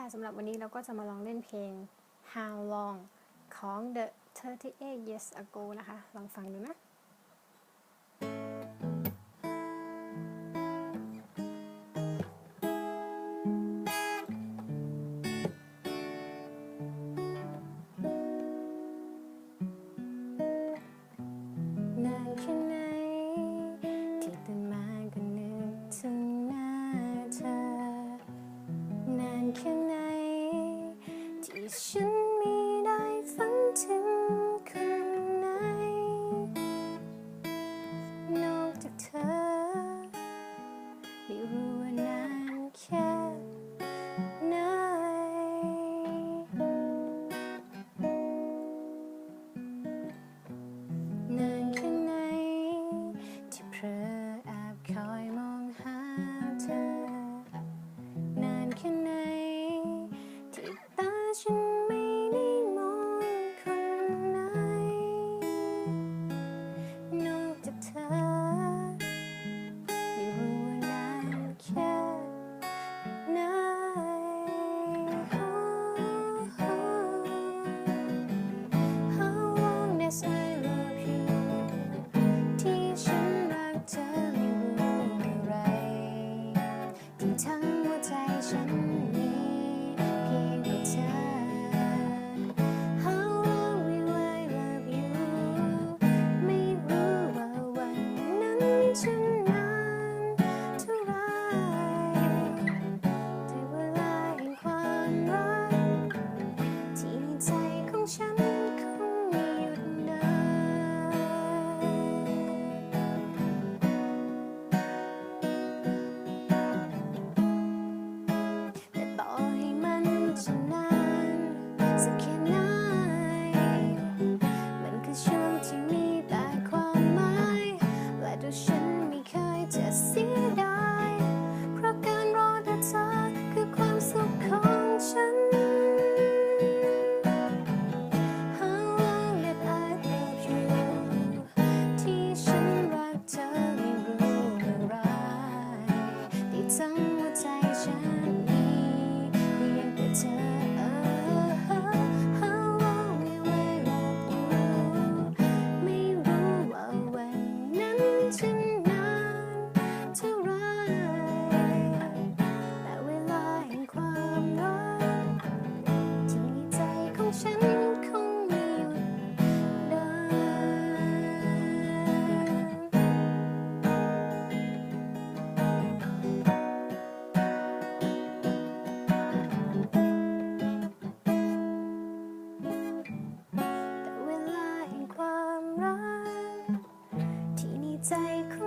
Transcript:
ค่ะสำหรับวันนี้เราก็จะมาลองเล่นเพลง How Long ของ The 38 Years Ago นะคะ ลองฟังดูนะ ฉันมีได้ฝันถึงคนไหนนอกจากเธอ 在空